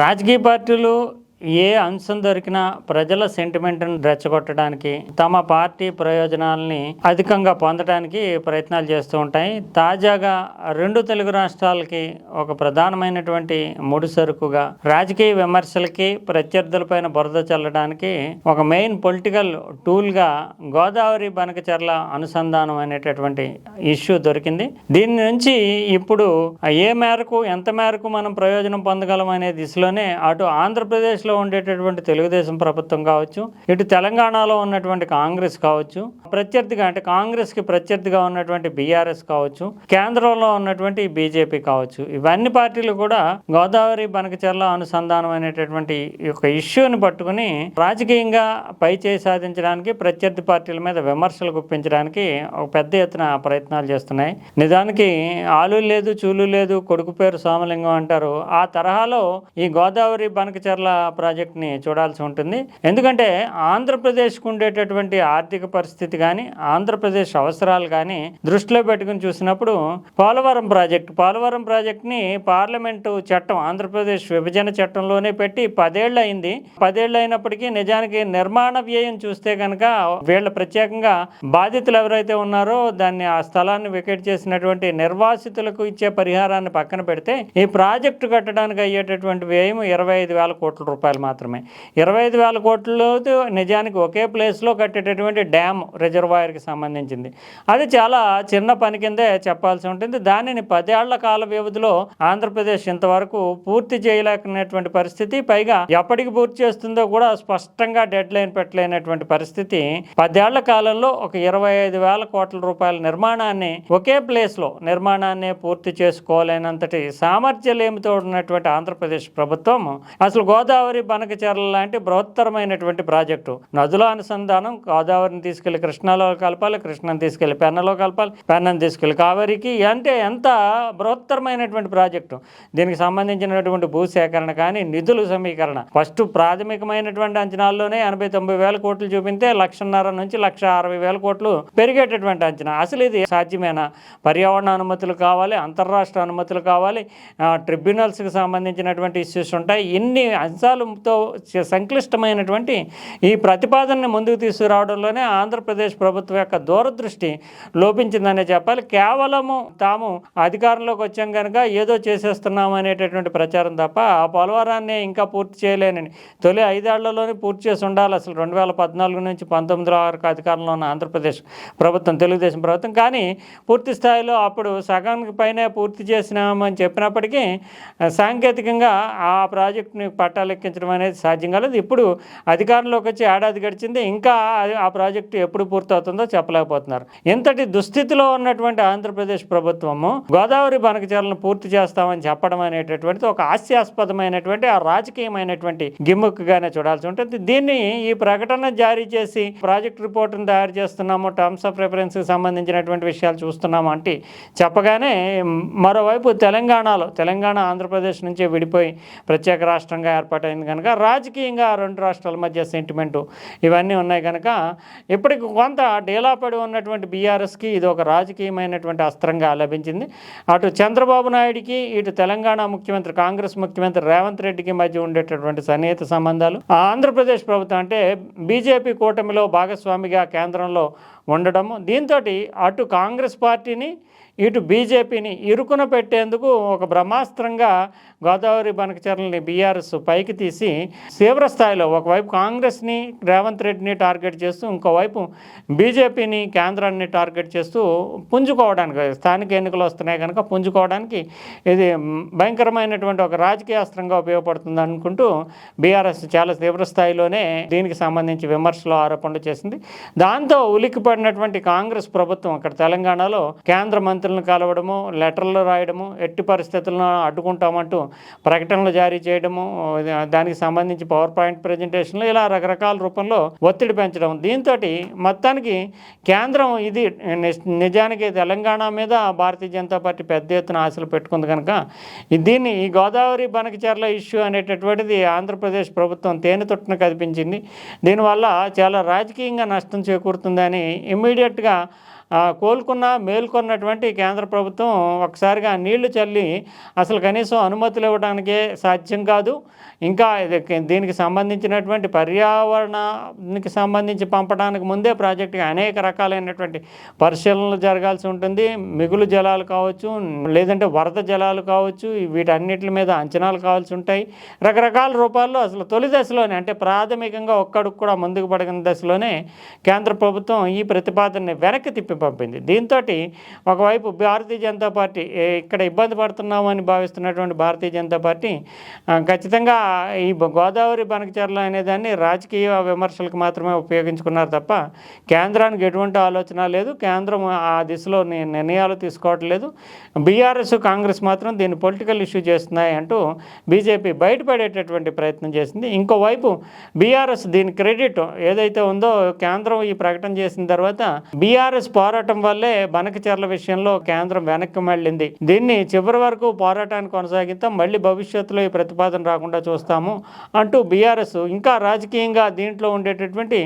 రాజకీయ పార్టీలు ఏ అంశం దొరికినా ప్రజల సెంటిమెంట్ను రెచ్చగొట్టడానికి తమ పార్టీ ప్రయోజనాలని అధికంగా పొందడానికి ప్రయత్నాలు చేస్తూ ఉంటాయి. తాజాగా రెండు తెలుగు రాష్ట్రాలకి ఒక ప్రధానమైనటువంటి ముడి సరుకుగా రాజకీయ విమర్శలకి ప్రత్యర్థులపైన బురద చల్లడానికి ఒక మెయిన్ పొలిటికల్ టూల్గా గోదావరి బనకచర్ల అనుసంధానం అనేటటువంటి ఇష్యూ దొరికింది. దీని నుంచి ఇప్పుడు ఏ మేరకు ఎంత మేరకు మనం ప్రయోజనం పొందగలం అనే దిశలోనే అటు ఆంధ్రప్రదేశ్లో ఉండేటటువంటి తెలుగుదేశం ప్రభుత్వం కావచ్చు ఇటు తెలంగాణలో ఉన్నటువంటి కాంగ్రెస్ కావచ్చు ప్రత్యర్థిగా అంటే కాంగ్రెస్కి ప్రత్యర్థిగా ఉన్నటువంటి బీఆర్ఎస్ కావచ్చు కేంద్రంలో ఉన్నటువంటి బీజేపీ కావచ్చు ఇవన్నీ పార్టీలు కూడా గోదావరి బనకచర్ల అనుసంధానం అనేటటువంటి యొక్క ఇష్యూని పట్టుకుని రాజకీయంగా పై చేయి సాధించడానికి ప్రత్యర్థి పార్టీల మీద విమర్శలు గుప్పించడానికి ఒక పెద్ద ఎత్తున ప్రయత్నాలు చేస్తున్నాయి. నిజానికి ఆలు లేదు చూలు లేదు కొడుకు పేరు సోమలింగం అంటారు. ఆ తరహాలో ఈ గోదావరి బనకచర్ల ప్రాజెక్ట్ని చూడాల్సి ఉంటుంది. ఎందుకంటే ఆంధ్రప్రదేశ్కు ఉండేటటువంటి ఆర్థిక పరిస్థితి కానీ ఆంధ్రప్రదేశ్ అవసరాలు కానీ దృష్టిలో పెట్టుకుని చూసినప్పుడు పోలవరం ప్రాజెక్టు పోలవరం ప్రాజెక్ట్ని పార్లమెంటు చట్టం ఆంధ్రప్రదేశ్ విభజన చట్టంలోనే పెట్టి పదేళ్ళు అయింది. పదేళ్ళు అయినప్పటికీ నిజానికి నిర్మాణ వ్యయం చూస్తే కనుక వీళ్ళ ప్రత్యేకంగా బాధితులు ఎవరైతే ఉన్నారో దాన్ని ఆ స్థలాన్ని వికెట్ చేసినటువంటి నిర్వాసితులకు ఇచ్చే పరిహారాన్ని పక్కన పెడితే ఈ ప్రాజెక్టు కట్టడానికి అయ్యేటటువంటి వ్యయం ఇరవై ఐదు వేల కోట్ల రూపాయలు. మాత్రమే. ఇరవై ఐదు వేల కోట్లు నిజానికి ఒకే ప్లేస్లో కట్టేటటువంటి డ్యామ్ రిజర్వాయర్కి సంబంధించింది. అది చాలా చిన్న పని కిందే చెప్పాల్సి ఉంటుంది. దానిని పదేళ్ళ కాల వ్యవధిలో ఆంధ్రప్రదేశ్ ఇంతవరకు పూర్తి చేయలేకనేటువంటి పరిస్థితి పైగా ఎప్పటికి పూర్తి చేస్తుందో కూడా స్పష్టంగా డెడ్ లైన్ పెట్టలేనటువంటి పరిస్థితి. పదేళ్ళ కాలంలో ఒక ఇరవై ఐదు వేల కోట్ల రూపాయల నిర్మాణాన్ని ఒకే ప్లేస్లో నిర్మాణాన్ని పూర్తి చేసుకోలేనంతటి సామర్థ్యలేమితో ఉన్నటువంటి ఆంధ్రప్రదేశ్ ప్రభుత్వం అసలు గోదావరి బనకచెర్ల లాంటి బృహత్తరమైనటువంటి ప్రాజెక్టు. నదుల అనుసంధానం గోదావరిని తీసుకెళ్ళి కృష్ణాలో కలపాలి కృష్ణను తీసుకెళ్ళి పెన్నలో కలపాలి పెన్నను తీసుకెళ్ళి కావేరికి అంటే ఎంత బృహత్తరమైనటువంటి ప్రాజెక్టు. దీనికి సంబంధించినటువంటి భూసేకరణ కానీ నిధుల సమీకరణ. ఫస్ట్ ప్రాథమికమైనటువంటి అంచనాల్లోనే ఎనభై తొంభై వేల కోట్లు చూపితే లక్షన్నర నుంచి లక్ష అరవై వేల కోట్లు పెరిగేటటువంటి అంచనా. అసలు ఇది సాధ్యమేనా? పర్యావరణ అనుమతులు కావాలి అంతర్రాష్ట్ర అనుమతులు కావాలి ట్రిబ్యునల్స్కి సంబంధించినటువంటి ఇష్యూస్ ఉంటాయి. ఇన్ని అంశాలు చ- సంక్లిష్టమైనటువంటి ఈ ప్రతిపాదనని ముందుకు తీసుకురావడంలోనే ఆంధ్రప్రదేశ్ ప్రభుత్వం యొక్క దూరదృష్టి లోపించిందనే చెప్పాలి. కేవలము తాము అధికారంలోకి వచ్చాం కనుక ఏదో చేసేస్తున్నాం అనేటటువంటి ప్రచారం తప్ప ఆ పోలవరాన్ని ఇంకా పూర్తి చేయలేనని తొలి ఐదేళ్ళలోనే పూర్తి చేసి ఉండాలి అసలు. రెండు వేల పద్నాలుగు నుంచి పంతొమ్మిది వరకు అధికారంలో ఉన్న ఆంధ్రప్రదేశ్ ప్రభుత్వం తెలుగుదేశం ప్రభుత్వం. కానీ పూర్తి స్థాయిలో అప్పుడు సగానికి పైనే పూర్తి చేసినామని చెప్పినప్పటికీ సాంకేతికంగా ఆ ప్రాజెక్టుని పట్టాలెక్కించడం అనేది సాధ్యం కాలేదు. ఇప్పుడు అధికారంలోకి వచ్చి ఏడాది గడిచింది. ఇంకా ఆ ప్రాజెక్టు ఎప్పుడు పూర్తవుతుందో చెప్పలేకపోతున్నారు. ఇంతటి దుస్థితిలో ఉన్నటువంటి ఆంధ్రప్రదేశ్ ప్రభుత్వము గోదావరి బనకచర్లను పూర్తి చేస్తామని చెప్పడం అనేటటువంటిది ఒక హాస్యాస్పదమైనటువంటి ఆ రాజకీయమైనటువంటి గిమ్ముక్గానే చూడాల్సి ఉంటుంది. దీన్ని ఈ ప్రకటన జారీ చేసి ప్రాజెక్ట్ రిపోర్ట్ను తయారు చేస్తున్నాము. టర్మ్స్ ఆఫ్ రెఫరెన్స్కి సంబంధించినటువంటి విషయాలు చూస్తున్నాము అంటే చెప్పగానే మరోవైపు తెలంగాణలో తెలంగాణ ఆంధ్రప్రదేశ్ నుంచే విడిపోయి ప్రత్యేక రాష్ట్రంగా ఏర్పాటైంది కనుక రాజకీయంగా రెండు రాష్ట్రాల మధ్య సెంటిమెంటు ఇవన్నీ ఉన్నాయి కనుక ఇప్పటికి కొంత డేలాపడి ఉన్నటువంటి బీఆర్ఎస్కి ఇది ఒక రాజకీయమైనటువంటి అస్త్రంగా లభించింది. అటు చంద్రబాబు నాయుడికి ఇటు తెలంగాణ ముఖ్యమంత్రి కాంగ్రెస్ ముఖ్యమంత్రి రేవంత్ రెడ్డికి మధ్య ఉండేటటువంటి సన్నిహిత సంబంధాలు. ఆంధ్రప్రదేశ్ ప్రభుత్వం అంటే బీజేపీ కూటమిలో భాగస్వామిగా కేంద్రంలో ఉండడము దీంతో అటు కాంగ్రెస్ పార్టీని ఇటు బీజేపీని ఇరుకున పెట్టేందుకు ఒక బ్రహ్మాస్త్రంగా గోదావరి బనకచర్లని బీఆర్ఎస్ పైకి తీసి తీవ్ర స్థాయిలో ఒకవైపు కాంగ్రెస్ని రేవంత్ రెడ్డిని టార్గెట్ చేస్తూ ఇంకోవైపు బీజేపీని కేంద్రాన్ని టార్గెట్ చేస్తూ పుంజుకోవడానికి స్థానిక ఎన్నికలు వస్తున్నాయి కనుక పుంజుకోవడానికి ఇది భయంకరమైనటువంటి ఒక రాజకీయ అస్త్రంగా ఉపయోగపడుతుంది అనుకుంటూ బీఆర్ఎస్ చాలా తీవ్ర స్థాయిలోనే దీనికి సంబంధించి విమర్శలు ఆరోపణలు చేసింది. దాంతో ఉలిక్కిపడినటువంటి కాంగ్రెస్ ప్రభుత్వం అక్కడ తెలంగాణలో కేంద్ర మంత్రులను కలవడము లెటర్లు రాయడము ఎట్టి పరిస్థితులను అడ్డుకుంటామంటూ ప్రకటనలు జారీ చేయడము దానికి సంబంధించి పవర్ పాయింట్ ప్రజెంటేషన్లు ఇలా రకరకాల రూపంలో ఒత్తిడి పెంచడం. దీంతో మొత్తానికి కేంద్రం ఇది నిజానికి తెలంగాణ మీద భారతీయ జనతా పార్టీ పెద్ద ఎత్తున ఆశలు పెట్టుకుంది కనుక దీన్ని ఈ గోదావరి బనకచర్ల ఇష్యూ అనేటటువంటిది ఆంధ్రప్రదేశ్ ప్రభుత్వం తేనె తొట్టును కదిపించింది. దీనివల్ల చాలా రాజకీయంగా నష్టం చేకూరుతుందని ఇమ్మీడియట్గా కోలుకున్న మేల్కొన్నటువంటి కేంద్ర ప్రభుత్వం ఒకసారిగా నీళ్ళు చల్లి అసలు కనీసం అనుమతులు ఇవ్వడానికే సాధ్యం కాదు. ఇంకా దీనికి సంబంధించినటువంటి పర్యావరణానికి సంబంధించి పంపడానికి ముందే ప్రాజెక్టుకి అనేక రకాలైనటువంటి పరిశీలనలు జరగాల్సి ఉంటుంది. మిగులు జలాలు కావచ్చు లేదంటే వరద జలాలు కావచ్చు వీటన్నిటి మీద అంచనాలు కావాల్సి ఉంటాయి. రకరకాల రూపాల్లో అసలు తొలి దశలోనే అంటే ప్రాథమికంగా ఒక్కడికి కూడా ముందుకు పడిన దశలోనే కేంద్ర ప్రభుత్వం ఈ ప్రతిపాదనని వెనక్కి తిప్పి పంపింది. దీంతో ఒకవైపు భారతీయ జనతా పార్టీ ఇక్కడ ఇబ్బంది పడుతున్నామని భావిస్తున్నటువంటి భారతీయ జనతా పార్టీ ఖచ్చితంగా ఈ గోదావరి బనకచర్ల అనేదాన్ని రాజకీయ విమర్శలకు మాత్రమే ఉపయోగించుకున్నారు తప్ప కేంద్రానికి ఎటువంటి ఆలోచన లేదు. కేంద్రం ఆ దిశలో నిర్ణయాలు తీసుకోవట్లేదు. బీఆర్ఎస్ కాంగ్రెస్ మాత్రం దీన్ని పొలిటికల్ ఇష్యూ చేస్తున్నాయి అంటూ బీజేపీ బయటపడేటటువంటి ప్రయత్నం చేసింది. ఇంకోవైపు బీఆర్ఎస్ దీని క్రెడిట్ ఏదైతే ఉందో కేంద్రం ఈ ప్రకటన చేసిన తర్వాత బీఆర్ఎస్ పార్టీ పోరాటం వల్లే బనకచర్ల విషయంలో కేంద్రం వెనక్కి మళ్ళింది. దీన్ని చివరి వరకు పోరాటాన్ని కొనసాగిస్తాం మళ్ళీ భవిష్యత్తులో ఈ ప్రతిపాదన రాకుండా చూస్తాము అంటూ బీఆర్ఎస్ ఇంకా రాజకీయంగా దీంట్లో ఉండేటటువంటి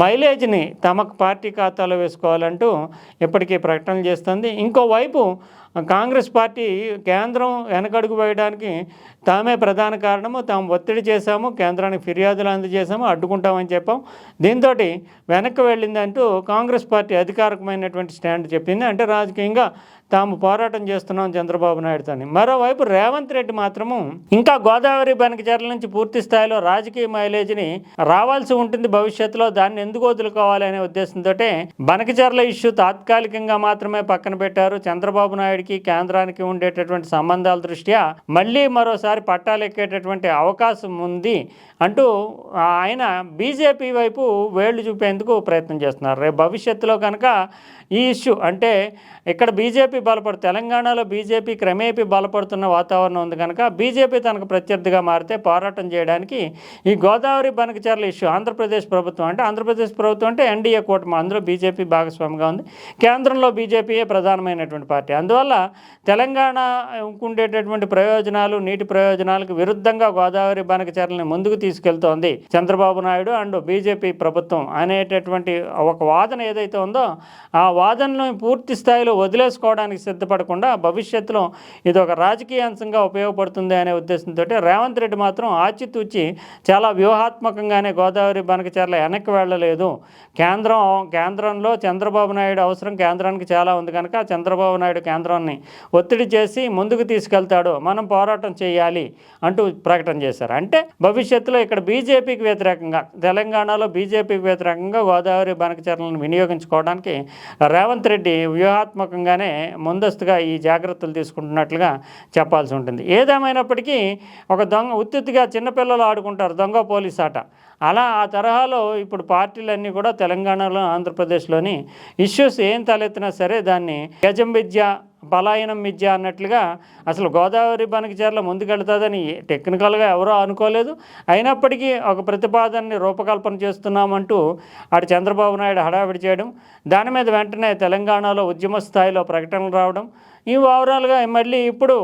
మైలేజ్ని తమ పార్టీ ఖాతాలో వేసుకోవాలంటూ ఇప్పటికీ ప్రకటనలు చేస్తుంది. ఇంకోవైపు కాంగ్రెస్ పార్టీ కేంద్రం వెనకడుగు వేయడానికి తామే ప్రధాన కారణము తాము ఒత్తిడి చేశాము కేంద్రానికి ఫిర్యాదులు అందజేశాము అడ్డుకుంటామని చెప్పాం. దీంతో వెనక్కి వెళ్ళిందంటూ కాంగ్రెస్ పార్టీ అధికారికమైనటువంటి స్టాండ్ చెప్పింది. అంటే రాజకీయంగా తాము పోరాటం చేస్తున్నాం చంద్రబాబు నాయుడుతోని మరోవైపు రేవంత్ రెడ్డి మాత్రము ఇంకా గోదావరి బనకచర్ల నుంచి పూర్తి స్థాయిలో రాజకీయ మైలేజ్ని రావాల్సి ఉంటుంది భవిష్యత్తులో. దాన్ని ఎందుకు వదులుకోవాలి అనే ఉద్దేశంతో బనకచర్ల ఇష్యూ తాత్కాలికంగా మాత్రమే పక్కన పెట్టారు చంద్రబాబు రాష్ట్రానికి కేంద్రానికి ఉండేటటువంటి సంబంధాల దృష్ట్యా మళ్ళీ మరోసారి పట్టాలెక్కేటటువంటి అవకాశం ఉంది అంటూ ఆయన బీజేపీ వైపు వేళ్ళు చూపేందుకు ప్రయత్నం చేస్తున్నారు. రేపు భవిష్యత్తులో కనుక ఈ ఇష్యూ అంటే ఇక్కడ బీజేపీ బలపడు తెలంగాణలో బీజేపీ క్రమేపీ బలపడుతున్న వాతావరణం ఉంది కనుక బీజేపీ తనకు ప్రత్యర్థిగా మారితే పోరాటం చేయడానికి ఈ గోదావరి బనకచర్ల ఇష్యూ ఆంధ్రప్రదేశ్ ప్రభుత్వం అంటే ఆంధ్రప్రదేశ్ ప్రభుత్వం అంటే ఎన్డీఏ కూటమి అందులో బీజేపీ భాగస్వామిగా ఉంది. కేంద్రంలో బీజేపీయే ప్రధానమైనటువంటి పార్టీ. అందువల్ల తెలంగాణ ఉండేటటువంటి ప్రయోజనాలు నీటి ప్రయోజనాలకు విరుద్ధంగా గోదావరి బనకచర్లని ముందుకు తీసుకెళ్తోంది చంద్రబాబు నాయుడు అండ్ బీజేపీ ప్రభుత్వం అనేటటువంటి ఒక వాదన ఏదైతే ఉందో ఆ వాదనను పూర్తి స్థాయిలో వదిలేసుకోవడానికి సిద్ధపడకుండా భవిష్యత్తులో ఇది ఒక రాజకీయ అంశంగా ఉపయోగపడుతుంది అనే ఉద్దేశంతో రేవంత్ రెడ్డి మాత్రం ఆచితూచి చాలా వ్యూహాత్మకంగానే గోదావరి బనకచర్ల వెనక్కి వెళ్ళలేదు. కేంద్రం కేంద్రంలో చంద్రబాబు నాయుడు అవసరం కేంద్రానికి చాలా ఉంది కనుక చంద్రబాబు నాయుడు కేంద్రం పోరాటాన్ని ఒత్తిడి చేసి ముందుకు తీసుకెళ్తాడో మనం పోరాటం చేయాలి అంటూ ప్రకటన చేశారు. అంటే భవిష్యత్తులో ఇక్కడ బీజేపీకి వ్యతిరేకంగా తెలంగాణలో బీజేపీకి వ్యతిరేకంగా గోదావరి బనకచర్లను వినియోగించుకోవడానికి రేవంత్ రెడ్డి వ్యూహాత్మకంగానే ముందస్తుగా ఈ జాగ్రత్తలు తీసుకుంటున్నట్లుగా చెప్పాల్సి ఉంటుంది. ఏదేమైనప్పటికీ ఒక దొంగ ఉత్తిగా చిన్నపిల్లలు ఆడుకుంటారు దొంగ పోలీస్ ఆట. అలా ఆ తరహాలో ఇప్పుడు పార్టీలన్నీ కూడా తెలంగాణలో ఆంధ్రప్రదేశ్లోని ఇష్యూస్ ఏం తలెత్తినా సరే దాన్ని గజం విద్య పలాయనం విద్య అన్నట్లుగా అసలు గోదావరి బనకచర్ల ముందుకెళ్తుందని టెక్నికల్గా ఎవరో అనుకోలేదు. అయినప్పటికీ ఒక ప్రతిపాదనని రూపకల్పన చేస్తున్నామంటూ అటు చంద్రబాబు నాయుడు హడావిడి చేయడం దాని మీద వెంటనే తెలంగాణలో ఉద్యమ స్థాయిలో ప్రకటనలు రావడం ఈ ఓవరాల్గా మళ్ళీ ఇప్పుడు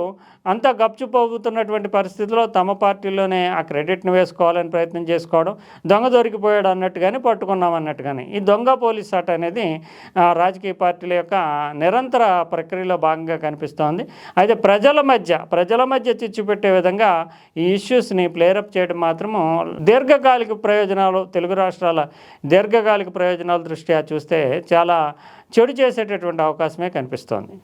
అంతా గప్చుపోతున్నటువంటి పరిస్థితిలో తమ పార్టీలోనే ఆ క్రెడిట్ని వేసుకోవాలని ప్రయత్నం చేసుకోవడం దొంగ దొరికిపోయాడు అన్నట్టుగానే పట్టుకున్నాం అన్నట్టుగానే. ఈ దొంగ పోలీస్ ఆట అనేది రాజకీయ పార్టీల యొక్క నిరంతర ప్రక్రియలో భాగం భాగంగా కనిపిస్తోంది. అయితే ప్రజల మధ్య ప్రజల మధ్య చిచ్చుపెట్టే విధంగా ఈ ఇష్యూస్ని ప్లేరప్ చేయడం మాత్రము దీర్ఘకాలిక ప్రయోజనాలు తెలుగు రాష్ట్రాల దీర్ఘకాలిక ప్రయోజనాల దృష్ట్యా చూస్తే చాలా చెడు చేసేటటువంటి అవకాశమే కనిపిస్తోంది.